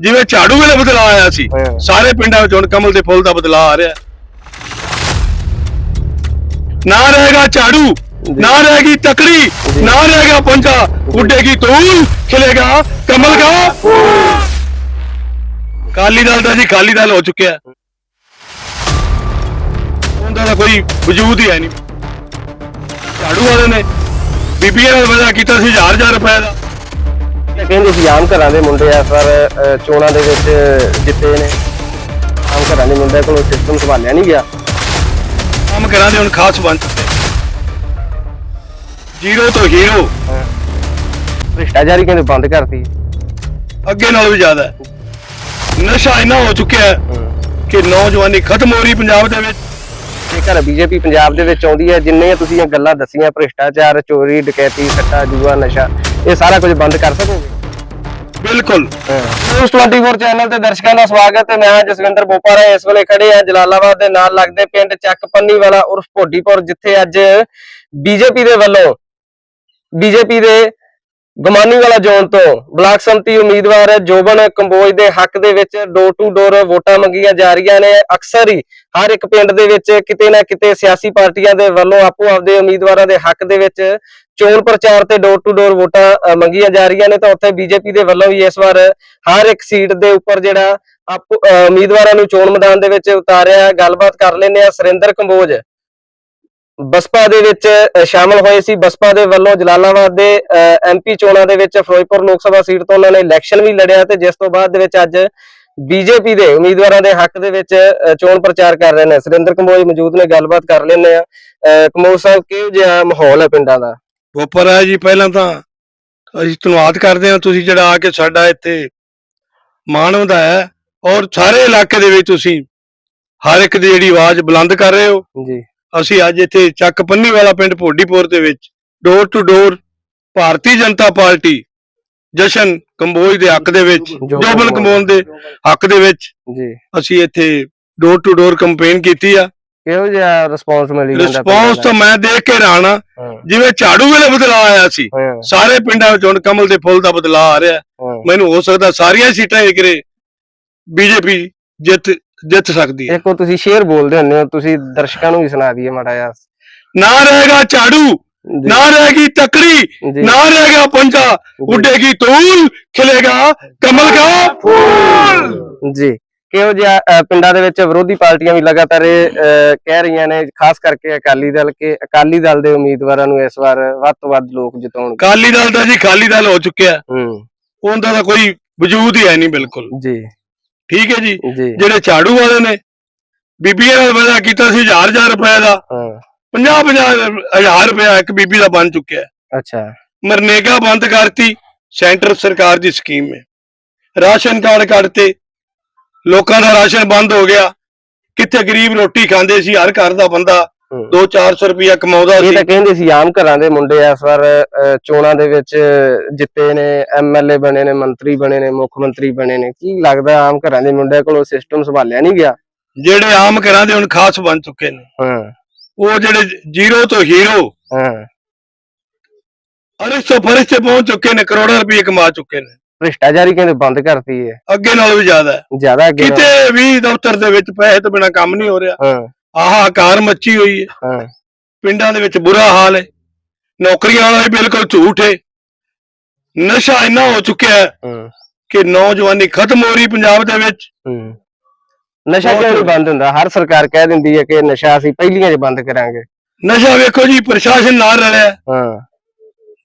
ਜਿਵੇਂ ਝਾੜੂ ਵੇਲੇ ਬਦਲਾ ਆਇਆ ਸੀ। ਸਾਰੇ ਪਿੰਡਾਂ ਵਿੱਚ ਹੁਣ ਕਮਲ ਦੇ ਫੁੱਲ ਦਾ ਬਦਲਾ ਆ ਰਿਹਾ। ਨਾ ਰਹੇਗਾ ਝਾੜੂ ਨਾ ਰਹੇਗੀ ਤਕੜੀ ਨਾ ਰਹੇਗਾ ਪੰਜਾ ਉੱਡੇਗੀ ਤੂਲ ਖਿਲੇਗਾ ਕਮਲ ਦਾ। ਕਾਲੀ ਦਲ ਦਾ ਜੀ ਖਾਲੀ ਦਲ ਹੋ ਚੁੱਕਿਆ। ਉਹਦਾ ਤਾਂ ਕੋਈ ਵਜੂਦ ਹੀ ਹੈ ਨਹੀਂ। ਝਾੜੂ ਵਾਲੇ ਨੇ ਬੀਬੀਆਂ ਨਾਲ ਵਾਅਦਾ ਕੀਤਾ ਸੀ ਹਜ਼ਾਰ ਹਜ਼ਾਰ ਰੁਪਏ ਦਾ। ਕਹਿੰਦੇ ਸੀ ਆਮ ਘਰਾਂ ਦੇ ਮੁੰਡੇ ਆ ਪਰ ਚੋਣਾਂ ਦੇ ਵਿੱਚ ਜਿੱਤੇ ਨੇ। ਆਮ ਘਰਾਂ ਦੇ ਮੁੰਡਿਆਂ ਕੋਲੋਂ ਸਿਸਟਮ ਸੰਭਾਲਿਆ ਨਹੀਂ ਗਿਆ। ਕੰਮ ਕਰਾਂ ਦੇ ਹੁਣ ਖਾਸ ਬਣ ਚੁੱਕੇ। ਜ਼ੀਰੋ ਤੋਂ ਹੀਰੋ ਭ੍ਰਿਸ਼ਟਾਚਾਰੀ ਕਹਿੰਦੇ ਬੰਦ ਕਰਤੀ। ਅੱਗੇ ਨਾਲੋਂ ਵੀ ਜ਼ਿਆਦਾ। ਨਸ਼ਾ ਇੰਨਾ ਹੋ ਚੁੱਕਿਆ ਹੈ ਕਿ ਨੌਜਵਾਨੀ ਖਤਮ ਹੋ ਰਹੀ ਪੰਜਾਬ ਦੇ ਵਿੱਚ। ਜੇਕਰ ਬੀਜੇਪੀ ਪੰਜਾਬ ਦੇ ਵਿੱਚ ਆਉਂਦੀ ਹੈ ਜਿੰਨੇ ਤੁਸੀਂ ਇਹ ਗੱਲਾਂ ਦਸੀਆਂ ਭ੍ਰਿਸ਼ਟਾਚਾਰ ਚੋਰੀ ਡਕੈਤੀ ਸੱਟਾ ਜੂਆ ਨਸ਼ਾ ਇਹ ਸਾਰਾ ਕੁਝ ਬੰਦ ਕਰ ਸਕੋਗੇ? ਬਿਲਕੁਲ। ਨਿਊਜ਼ 24 ਚੈਨਲ ਤੇ ਦਰਸ਼ਕਾਂ ਦਾ ਸਵਾਗਤ ਹੈ। ਮੈਂ ਜਸਵਿੰਦਰ ਬੋਪਾਰਾ ਇਸ ਵੇਲੇ ਖੜੇ ਆ ਜਲਾਲਾਬਾਦ ਦੇ ਨਾਲ ਲੱਗਦੇ ਪਿੰਡ ਚੱਕ ਵਾਲਾ ਉਰਫ ਭੋਡੀਪੁਰ, ਜਿੱਥੇ ਅੱਜ ਬੀਜੇਪੀ ਦੇ ਵੱਲੋਂ ਬੀਜੇਪੀ ਦੇ ਗਮਾਨੀ ਵਾਲਾ ਜ਼ੋਨ ਤੋਂ ਬਲਾਕ ਸੰਮਤੀ ਉਮੀਦਵਾਰ ਜੋਬਨ ਕੰਬੋਜ ਦੇ ਹੱਕ ਦੇ ਵਿੱਚ ਡੋਰ ਟੂ ਡੋਰ ਵੋਟਾਂ ਮੰਗੀਆਂ ਜਾ ਰਹੀਆਂ ਨੇ। ਅਕਸਰ ਹੀ ਹਰ ਇੱਕ ਪਿੰਡ ਦੇ ਵਿੱਚ ਕਿਤੇ ਨਾ ਕਿਤੇ ਸਿਆਸੀ ਪਾਰਟੀਆਂ ਦੇ ਵੱਲੋਂ ਆਪੋ ਆਪਦੇ ਉਮੀਦਵਾਰਾਂ ਦੇ ਹੱਕ ਦੇ ਵਿੱਚ ਚੋਣ ਪ੍ਰਚਾਰ ਤੇ ਡੋਰ ਟੂ ਡੋਰ ਵੋਟਾਂ ਮੰਗੀਆਂ ਜਾ ਰਹੀਆਂ ਨੇ ਤਾਂ ਉੱਥੇ ਬੀਜੇਪੀ ਦੇ ਵੱਲੋਂ ਵੀ ਇਸ ਵਾਰ ਹਰ ਇੱਕ ਸੀਟ ਦੇ ਉੱਪਰ ਜਿਹੜਾ ਆਪੋ ਉਮੀਦਵਾਰਾਂ ਨੂੰ ਚੋਣ ਮੈਦਾਨ ਦੇ ਵਿੱਚ ਉਤਾਰਿਆ ਗੱਲਬਾਤ ਕਰ ਲੈਂਦੇ ਆ ਸੁਰਿੰਦਰ ਕੰਬੋਜ। ਬਸਪਾ ਦੇ ਵਿੱਚ ਅ, ਸ਼ਾਮਲ ਹੋਏ ਸੀ। ਬਸਪਾ ਦੇ ਵੱਲੋਂ ਜਲਾਲਾਬਾਦ ਦੇ ਐਮਪੀ ਚੋਣਾਂ ਦੇ ਵਿੱਚ ਫਿਰੋਜ਼ਪੁਰ ਲੋਕ ਸਭਾ ਸੀਟ ਤੋਂ ਉਹਨਾਂ ਨੇ ਇਲੈਕਸ਼ਨ ਵੀ ਲੜਿਆ ਤੇ ਜਿਸ ਤੋਂ ਬਾਅਦ ਦੇ ਵਿੱਚ ਅੱਜ ਬੀਜੇਪੀ ਦੇ ਉਮੀਦਵਾਰਾਂ ਦੇ ਹੱਕ ਦੇ ਵਿੱਚ ਚੋਣ ਪ੍ਰਚਾਰ ਕਰ ਰਹੇ ਨੇ। ਸੁਰਿੰਦਰ ਕੰਬੋਜ ਮੌਜੂਦ ਨੇ ਗੱਲਬਾਤ ਕਰ ਲੈਂਦੇ ਆ ਅ, ਕੰਬੋਜ ਸਾਹਿਬ ਕਿਹੋ ਜਿਹਾ ਮਾਹੌਲ ਹੈ ਪਿੰਡਾਂ ਦਾ? ਬੋਪਰ ਹੈ ਜੀ ਪਹਿਲਾਂ ਤਾਂ। ਅਸੀਂ ਧੰਨਵਾਦ ਕਰਦੇ ਹਾਂ ਤੁਸੀਂ ਜਿਹੜਾ ਆ ਕੇ ਸਾਡਾ ਇੱਥੇ ਮਾਣ ਵਧਾਇਆ ਹੈ। ਔਰ ਸਾਰੇ ਇਲਾਕੇ ਦੇ ਵਿੱਚ ਤੁਸੀਂ ਹਰ ਇੱਕ ਦੀ ਜਿਹੜੀ ਆਵਾਜ਼ ਬੁਲੰਦ ਕਰ ਰਹੇ ਹੋ। ਜੀ। ਅਸੀਂ ਅੱਜ ਇੱਥੇ ਚੱਕ ਪੰਨੀ ਵਾਲਾ ਪਿੰਡ ਭੋਡੀਪੁਰ ਦੇ ਵਿੱਚ door to door Bharatiya Janata Party Jashan Kamboj ਦੇ ਹੱਕ ਦੇ ਵਿੱਚ ਜੋਬਨ ਕੰਬੋਜ ਦੇ ਹੱਕ ਦੇ ਵਿੱਚ ਜੀ। ਅਸੀਂ ਇੱਥੇ ਡੋਰ ਟੂ ਡੋਰ ਕੰਪੇਨ ਕੀਤੀ ਆ। ਕਿਹੋ ਜਿਹਾ ਰਿਸਪੌਂਸ ਮਿਲੀ ਜਾਂਦਾ ਰਿਸਪੌਂਸ ਤਾਂ ਮੈਂ ਦੇਖ ਕੇ ਹੈਰਾਨ ਆ। ਜਿਵੇਂ ਝਾੜੂ ਵੇਲੇ ਬਦਲਾ ਆਇਆ ਸੀ ਸਾਰੇ ਪਿੰਡਾਂ ਵਿੱਚ ਹੁਣ ਕਮਲ ਦੇ ਫੁੱਲ ਦਾ ਬਦਲਾ ਆ ਰਿਹਾ। ਮੈਨੂੰ ਹੋ ਸਕਦਾ ਸਾਰੀਆਂ ਸੀਟਾਂ ਇਕਰੇ ਬੀਜੇਪੀ ਜਿੱਤ ਜਿੱਤ ਸਕਦੀ ਹੈ। ਇੱਕ ਉਹ ਤੁਸੀਂ ਸ਼ੇਰ ਬੋਲਦੇ ਹੁੰਦੇ ਹੋ ਤੁਸੀਂ ਦਰਸ਼ਕਾਂ ਨੂੰ ਵੀ ਸੁਣਾ ਦਈਏ ਮਾੜਾ ਜਿਹਾ। ਨਾ ਰਹੇਗਾ ਝਾੜੂ ਨਾ ਰਹੇਗੀ ਤਕੜੀ ਨਾ ਰਹੇਗਾ ਪੰਜਾ। ਉੱਡੇਗੀ ਤੂਲ ਖਿਲੇਗਾ ਕਮਲ ਦਾ ਫੂਲ। ਜੀ। ਕਿਹੋ ਜਿਹਾ ਪਿੰਡਾਂ ਦੇ ਵਿੱਚ ਵਿਰੋਧੀ ਪਾਰਟੀਆਂ ਵੀ ਲਗਾਤਾਰ ਇਹ, ਕਹਿ ਰਹੀਆਂ ਨੇ ਖਾਸ ਕਰਕੇ ਅਕਾਲੀ ਦਲ ਕਿ ਅਕਾਲੀ ਦਲ ਦੇ ਉਮੀਦਵਾਰਾਂ ਨੂੰ ਇਸ ਵਾਰ ਵੱਧ ਤੋਂ ਵੱਧ ਲੋਕ ਜਿਤਾਉਣਗੇ। ਕਾਲੀ ਦਲ ਦਾ ਜੀ ਖਾਲੀ ਦਲ ਹੋ ਚੁੱਕਿਆ। ਹੈ। ਉਹਦਾ ਤਾਂ ਕੋਈ ਵਜੂਦ ਹੀ ਹੈ ਨਹੀਂ ਬਿਲਕੁਲ। ਜੀ। ਠੀਕ ਹੈ ਜੀ? ਜਿਹੜੇ ਝਾੜੂ ਵਾਲੇ ਨੇ ਬੀਬੀਆਂ ਨਾਲ ਵਾਅਦਾ ਕੀਤਾ ਸੀ ਹਜ਼ਾਰ ਹਜ਼ਾਰ ਰੁਪਏ ਦਾ। ਹਾਂ। 50 50 ਹਜ਼ਾਰ ਰੁਪਏ ਇੱਕ ਬੀਬੀ ਦਾ ਬਣ ਚੁੱਕਿਆ। ਅੱਛਾ। ਮਰਨੇਗਾ ਬੰਦ ਕਰਤੀ ਸੈਂਟਰ ਸਰਕਾਰ ਦੀ ਸਕੀਮ ਹੈ। ਰਾਸ਼ਨ ਕਾਰਡ ਕੱਢਤੇ ਲੋਕਾਂ ਦਾ ਰਾਸ਼ਨ ਬੰਦ ਹੋ ਗਿਆ। ਕਿੱਥੇ ਗਰੀਬ ਰੋਟੀ ਖਾਂਦੇ ਸੀ ਹਰ ਘਰ ਦਾ ਬੰਦਾ ਹੂੰ। 2-400 ਰੁਪਇਆ ਕਮਾਉਂਦਾ ਇਹ ਸੀ। ਤਾਂ ਕਹਿੰਦੇ ਸੀ ਆਮ ਘਰਾਂ ਦੇ ਮੁੰਡੇ ਇਸ ਵਾਰ ਚੋਣਾਂ ਦੇ ਵਿੱਚ ਜਿੱਤੇ ਨੇ ਐਮਐਲਏ ਬਣੇ ਨੇ ਮੰਤਰੀ ਬਣੇ ਨੇ ਮੁੱਖ ਮੰਤਰੀ ਬਣੇ ਨੇ। ਕੀ ਲੱਗਦਾ ਆਮ ਘਰਾਂ ਦੇ ਮੁੰਡਿਆਂ ਕੋਲੋਂ ਸਿਸਟਮ ਸੰਭਾਲਿਆ ਨਹੀਂ ਗਿਆ? ਜਿਹੜੇ ਆਮ ਘਰਾਂ ਦੇ ਹੁਣ ਖਾਸ ਬਣ ਚੁੱਕੇ ਨੇ। ਹਾਂ। ਉਹ ਜਿਹੜੇ ਜ਼ੀਰੋ ਤੋਂ ਹੀਰੋ। ਹਾਂ। ਅਰਿਸ਼ ਤੋਂ ਫਰਿਸ਼ ਤੇ ਪਹੁੰਚ ਚੁੱਕੇ ਨੇ ਕਰੋੜਾਂ ਰੁਪਏ ਕਮਾ ਚੁੱਕੇ ਨੇ। ਭ੍ਰਿਸ਼ਟਾਚਾਰੀ ਕਹਿੰਦੇ ਬੰਦ ਕਰਤੀ ਹੈ ਅੱਗੇ ਨਾਲੋਂ ਵੀ ਜ਼ਿਆਦਾ ਹੈ। ਜ਼ਿਆਦਾ ਅੱਗੇ ਨਾਲੋਂ। ਕਿਤੇ ਵੀ ਦਫ਼ਤਰ ਦੇ ਵਿੱਚ ਪੈਸੇ ਤੋਂ ਬਿਨਾ ਕੰਮ ਨਹੀਂ ਹੋ ਰਿਹਾ। ਹਾਂ। ਆਹ ਕਾਰ ਮੱਚੀ ਹੋਈ ਹੈ। ਹਾਂ। ਪਿੰਡਾਂ ਦੇ ਵਿੱਚ ਬੁਰਾ ਹਾਲ ਹੈ। ਨੌਕਰੀਆਂ ਵਾਲਾ ਵੀ ਬਿਲਕੁਲ ਝੂਠ ਹੈ। ਨਸ਼ਾ ਇੰਨਾ ਹੋ ਚੁੱਕਿਆ ਹੈ ਹੂੰ। ਕਿ ਨੌਜਵਾਨੀ ਖਤਮ ਹੋ ਰਹੀ ਪੰਜਾਬ ਦੇ ਵਿੱਚ। ਹੂੰ। ਨਸ਼ਾ ਬਹੁਤ ਕਿਉਂ ਨਹੀਂ ਬੰਦ ਹੁੰਦਾ? ਹਰ ਸਰਕਾਰ ਕਹਿ ਦਿੰਦੀ ਹੈ ਕਿ ਨਸ਼ਾ ਅਸੀਂ ਪਹਿਲੀਆਂ 'ਚ ਬੰਦ ਕਰਾਂਗੇ। ਨਸ਼ਾ ਵੇਖੋ ਜੀ ਪ੍ਰਸ਼ਾਸਨ ਨਾਲ ਰਲਿਆ ਹੈ। ਹਾਂ।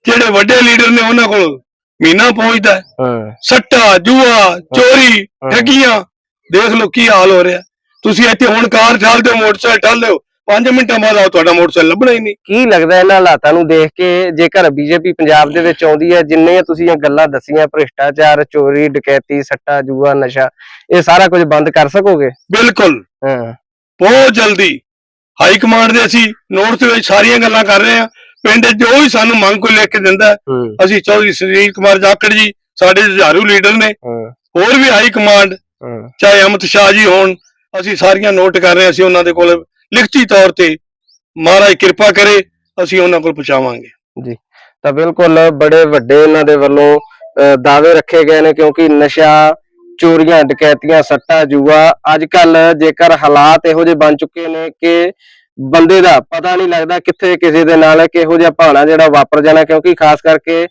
ਜਿਹੜੇ ਵੱਡੇ ਲੀਡਰ ਨੇ ਉਹਨਾਂ ਕੋਲ ਮਹੀਨਾ ਪਹੁੰਚਦਾ ਹੈ। ਹਾਂ। ਸੱਟਾ ਜੂਆ ਚੋਰੀ ਠੱਗੀਆਂ। ਦੇਖ ਲਓ ਕੀ ਹਾਲ ਹੋ ਰਿਹਾ। ਤੁਸੀਂ ਇੱਥੇ ਹੁਣ ਕਾਰ ਠਾਲਦੇ ਹੋ ਮੋਟਰਸਾਈਕਲ ਠਾਲਦੇ ਹੋ 5 ਮਿੰਟਾਂ ਬਾਅਦ ਆਓ ਤੁਹਾਡਾ ਮੋਟਰਸਾਈਕਲ ਲੱਭਣਾ ਹੀ ਨਹੀਂ। ਕੀ ਲੱਗਦਾ ਇਹਨਾਂ ਹਾਲਾਤਾਂ ਨੂੰ ਦੇਖ ਕੇ ਜੇਕਰ ਬੀਜੇਪੀ ਪੰਜਾਬ ਦੇ ਵਿੱਚ ਆਉਂਦੀ ਹੈ ਜਿੰਨੇ ਤੁਸੀਂ ਇਹ ਗੱਲਾਂ ਦਸੀਆਂ ਭ੍ਰਿਸ਼ਟਾਚਾਰ ਚੋਰੀ ਡਕੈਤੀ ਸੱਟਾ ਜੂਆ ਨਸ਼ਾ ਇਹ ਸਾਰਾ ਕੁਝ ਬੰਦ ਕਰ ਸਕੋਗੇ? ਬਿਲਕੁਲ। ਹਾਂ। ਬਹੁਤ ਜਲਦੀ। ਹਾਈ ਕਮਾਂਡ ਦੇ ਅਸੀਂ ਨੋਟਸ ਵਿੱਚ ਸਾਰੀਆਂ ਗੱਲਾਂ ਕਰ ਰਹੇ ਹਾਂ। ਪਿੰਡ ਜੋ ਵੀ ਸਾਨੂੰ ਮੰਗ ਕੋਈ ਲਿਖ ਕੇ ਦਿੰਦਾ ਅਸੀਂ ਚੌਧਰੀ ਸੁਨੀਲ ਕੁਮਾਰ ਜਾਖੜ ਜੀ ਸਾਡੇ ਜੁਝਾਰੂ ਲੀਡਰ ਨੇ। ਹੋਰ ਵੀ ਹਾਈ ਕਮਾਂਡ ਚਾਹੇ ਅਮਿਤ ਸ਼ਾਹ ਜੀ ਹੋਣ ਅਸੀਂ ਸਾਰੀਆਂ ਨੋਟ ਕਰ ਰਹੇ ਅਸੀਂ ਉਹਨਾਂ ਦੇ ਕੋਲ ਲਿਖਤੀ ਤੌਰ ਤੇ ਮਹਾਰਾਜ ਕਿਰਪਾ ਕਰੇ ਅਸੀਂ ਉਹਨਾਂ ਕੋਲ ਪਹੁੰਚਾਵਾਂਗੇ। ਤਾਂ ਬਿਲਕੁਲ ਬੜੇ ਵੱਡੇ ਇਹਨਾਂ ਦੇ ਵੱਲੋਂ ਦਾਅਵੇ ਰੱਖੇ ਗਏ ਨੇ ਕਿਉਂਕਿ ਨਸ਼ਾ ਚੋਰੀਆਂ ਡਕੈਤੀਆਂ ਸੱਟਾ ਜੂਆ ਅੱਜ ਕੱਲ ਜੇਕਰ ਹਾਲਾਤ ਇਹੋ ਜਿਹੇ ਬਣ ਚੁੱਕੇ ਨੇ ਕਿ ਬੰਦੇ ਦਾ ਪਤਾ ਨਹੀਂ ਲੱਗਦਾ ਕਿੱਥੇ ਕਿਸੇ ਦੇ ਨਾਲ ਕਿਹੋ ਜਿਹਾ ਭਾਣਾ ਜਿਹੜਾ ਵਾਪਰ ਜਾਣਾ ਕਿਉਂਕਿ ਖਾਸ ਕਰਕੇ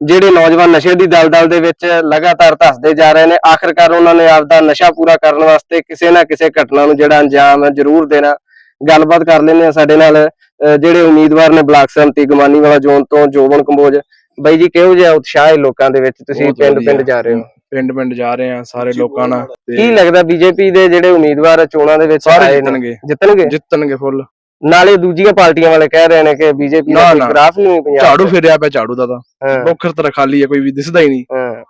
ਜਿਹੜੇ ਨੌਜਵਾਨ ਨਸ਼ੇ ਦੀ ਦਲਦਲ ਦੇ ਵਿੱਚ ਲਗਾਤਾਰ ਧੱਸਦੇ ਜਾ ਰਹੇ ਨੇ ਆਖਰਕਾਰ ਉਹਨਾਂ ਨੇ ਆਪਦਾ ਨਸ਼ਾ ਪੂਰਾ ਕਰਨ ਵਾਸਤੇ ਕਿਸੇ ਨਾ ਕਿਸੇ ਘਟਨਾ ਨੂੰ ਜਿਹੜਾ ਅੰਜਾਮ ਜ਼ਰੂਰ ਦੇਣਾ। ਗੱਲਬਾਤ ਕਰ ਲੈਂਦੇ ਆ ਸਾਡੇ ਨਾਲ ਜਿਹੜੇ ਉਮੀਦਵਾਰ ਨੇ ਬਲਾਕ ਸੰਮਤੀ ਗਮਾਨੀ ਵਾਲਾ ਜ਼ੋਨ ਤੋਂ ਜੋਬਨ ਕੰਬੋਜ। ਬਾਈ ਜੀ ਕਿਹੋ ਜਿਹਾ ਉਤਸ਼ਾਹ ਹੈ ਲੋਕਾਂ ਦੇ ਵਿੱਚ? ਤੁਸੀਂ ਪਿੰਡ। ਪਿੰਡ ਜਾ ਰਹੇ ਹੋ। ਪਿੰਡ ਪਿੰਡ ਜਾ ਰਹੇ ਆ ਸਾਰੇ ਲੋਕਾਂ ਨਾਲ ਤੇ ਕੀ ਲੱਗਦਾ ਬੀਜੇਪੀ ਦੇ ਜਿਹੜੇ ਉਮੀਦਵਾਰ ਚੋਣਾਂ ਦੇ ਵਿੱਚ ਸਾਰੇ ਆਏ ਨੇ, ਜਿੱਤਣਗੇ। ਜਿੱਤਣਗੇ? ਜਿੱਤਣਗੇ ਫੁੱਲ। ਨਾਲੇ ਦੂਜੀਆਂ ਪਾਰਟੀਆਂ ਵਾਲੇ ਕਹਿ ਰਹੇ ਨੇ ਕਿ ਬੀਜੇਪੀ ਦਾ ਨਾ, ਕੋਈ ਨਾ। ਗ੍ਰਾਫ ਨਹੀਂ ਪੰਜਾਬ ਝਾੜੂ। ਫਿਰਿਆ ਪਿਆ ਝਾੜੂ ਦਾ ਤਾਂ। ਬੋਖਰ ਖਾਲੀ ਹੈ ਕੋਈ ਵੀ ਦਿਸਦਾ ਹੀ ਨਹੀਂ।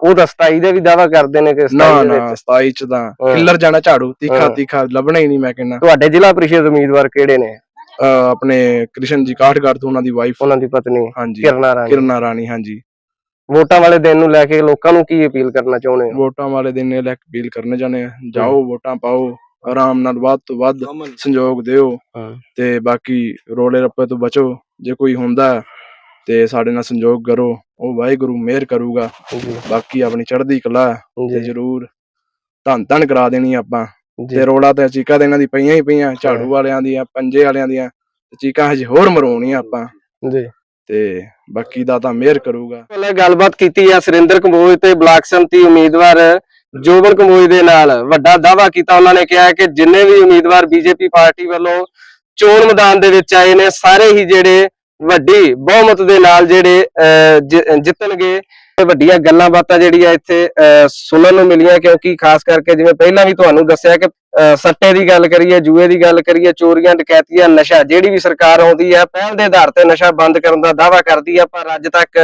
ਉਹ ਤਾਂ 27 ਦੇ ਵੀ ਦਾਵਾ ਕਰਦੇ ਨੇ ਕਿ 27 ਨਾ ਦੇ ਨਾ ਵਿੱਚ। 27 ਚ ਤਾਂ। ਕਿੱਲਰ ਜਾਣਾ ਝਾੜੂ ਤਿੱਖਾ। ਤਿੱਖਾ ਲੱਭਣਾ ਹੀ ਨਹੀਂ ਮੈਂ ਕਹਿੰਦਾ। ਤੁਹਾਡੇ ਜ਼ਿਲ੍ਹਾ ਪ੍ਰੀਸ਼ਦ ਉਮੀਦਵਾਰ ਕਿਹੜੇ ਨੇ? ਆਪਣੇ ਕ੍ਰਿਸ਼ਨ ਜੀ ਕਾਠਗੜ੍ਹ ਤੋਂ ਉਹਨਾਂ ਦੀ ਵਾਈਫ ਉਹਨਾਂ ਦੀ ਪਤਨੀ ਹਾਂਜੀ। ਕਿਰਨਾ ਰਾਣੀ। ਕਿਰਨਾ ਰਾਣੀ ਹਾਂਜੀ। ਵੋਟਾਂ ਵਾਲੇ ਦਿਨ ਨੂੰ ਲੈ ਕੇ ਲੋਕਾਂ ਨੂੰ ਕੀ ਅਪੀਲ ਕਰਨਾ ਚਾਹੁੰਦੇ ਹੋ? ਵੋਟਾਂ ਵਾਲੇ ਦਿਨ ਇਹ ਲੈ ਕੇ ਅਪੀਲ ਕਰਨੇ ਜਾਣੇ ਆ। ਜਾਓ ਵੋਟਾਂ ਪਾਓ ਆਰਾਮ ਨਾਲ ਵੱਧ ਤੋਂ ਵੱਧ ਸੰਯੋਗ ਦਿਓ। ਤੇ ਬਾਕੀ ਰੋਲੇ ਰੱਪੇ ਤੋਂ ਬਚੋ। ਜੇ ਕੋਈ ਹੁੰਦਾ ਤੇ ਸਾਡੇ ਨਾਲ ਸੰਯੋਗ ਕਰੋ। ਉਹ ਵਾਹਿਗੁਰੂ ਮਿਹਰ ਕਰੂਗਾ। ਬਾਕੀ ਆਪਣੀ ਚੜ੍ਹਦੀ ਕਲਾ ਤੇ ਜ਼ਰੂਰ ਧੰਨ ਧੰਨ ਕਰਾ ਦੇਣੀ ਆਪਾਂ। ਤੇ ਰੋਲਾ ਤੇ ਚੀਕਾਂ ਤੇ ਇਹਨਾਂ ਦੀ ਪਈਆਂ ਹੀ ਪਈਆਂ ਝਾੜੂ ਵਾਲਿਆਂ ਦੀਆਂ ਪੰਜੇ ਵਾਲਿਆਂ ਦੀਆਂ ਚੀਕਾਂ ਹਜੇ ਹੋਰ ਮਰਵਾਉਣੀਆਂ ਆਪਾਂ। ਜੀ ਤੇ ਬਾਕੀ ਦਾ ਤਾਂ ਮਿਹਰ ਕਰੂਗਾ। ਪਹਿਲਾਂ ਗੱਲਬਾਤ ਕੀਤੀ ਆ ਸੁਰਿੰਦਰ ਕੰਬੋਜ ਤੇ ਬਲਾਕ ਸੰਮਤੀ ਉਮੀਦਵਾਰ ਜੋਬਨ ਕੰਬੋਜ ਦੇ ਨਾਲ। ਵੱਡਾ ਦਾਵਾ ਕੀਤਾ ਉਹਨਾਂ ਨੇ ਕਿਹਾ ਕਿ ਜਿੰਨੇ ਵੀ ਉਮੀਦਵਾਰ ਬੀਜੇਪੀ ਪਾਰਟੀ ਵੱਲੋਂ ਚੋਣ ਮੈਦਾਨ ਦੇ ਵਿੱਚ ਆਏ ਨੇ ਸਾਰੇ ਹੀ ਜਿਹੜੇ ਵੱਡੀ ਬਹੁਮਤ ਦੇ ਨਾਲ ਜਿਹੜੇ ਅਹ, ਜਿੱਤਣਗੇ ਵੱਡੀਆਂ ਗੱਲਾਂ ਬਾਤਾਂ ਜਿਹੜੀਆਂ ਇੱਥੇ ਅਹ, ਸੁਣਨ ਨੂੰ ਮਿਲੀਆਂ ਕਿਉਂਕਿ ਖਾਸ ਕਰਕੇ ਜਿਵੇਂ ਪਹਿਲਾਂ ਵੀ ਤੁਹਾਨੂੰ ਦੱਸਿਆ ਕਿ ਸੱਟੇ ਦੀ ਗੱਲ ਕਰੀਏ ਜੂਏ ਦੀ ਗੱਲ ਕਰੀਏ ਚੋਰੀਆਂ ਡਕੈਤੀਆਂ ਨਸ਼ਾ ਜਿਹੜੀ ਵੀ ਸਰਕਾਰ ਆਉਂਦੀ ਹੈ ਪਹਿਲ ਦੇ ਆਧਾਰ ਤੇ ਨਸ਼ਾ ਬੰਦ ਕਰਨ ਦਾ ਦਾਵਾ ਕਰਦੀ ਹੈ। ਪਰ ਅੱਜ ਤੱਕ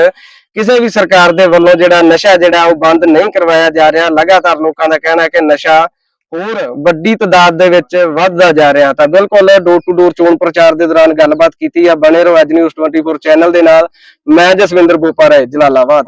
ਕਿਸੇ ਵੀ ਸਰਕਾਰ ਦੇ ਵੱਲੋਂ ਜਿਹੜਾ ਨਸ਼ਾ ਜਿਹੜਾ ਉਹ ਬੰਦ ਨਹੀਂ ਕਰਵਾਇਆ ਜਾ ਰਿਹਾ। ਲਗਾਤਾਰ ਲੋਕਾਂ ਦਾ ਕਹਿਣਾ ਹੈ ਕਿ ਨਸ਼ਾ ਹੋਰ ਵੱਡੀ ਤਦਾਦ ਦੇ ਵਿੱਚ ਵੱਧਦਾ ਜਾ ਰਿਹਾ। ਤਾਂ ਬਿਲਕੁਲ ਡੋਰ ਟੂ ਡੋਰ ਚੋਣ ਪ੍ਰਚਾਰ ਦੇ ਦੌਰਾਨ ਗੱਲਬਾਤ ਕੀਤੀ ਆ। ਬਣੇ ਰਹੋ ਅੱਜ ਨਿਊਜ਼ 24 ਚੈਨਲ ਦੇ ਨਾਲ। ਮੈਂ ਜਸਵਿੰਦਰ ਬੋਪਾਰਾ ਜਲਾਲਾਬਾਦ।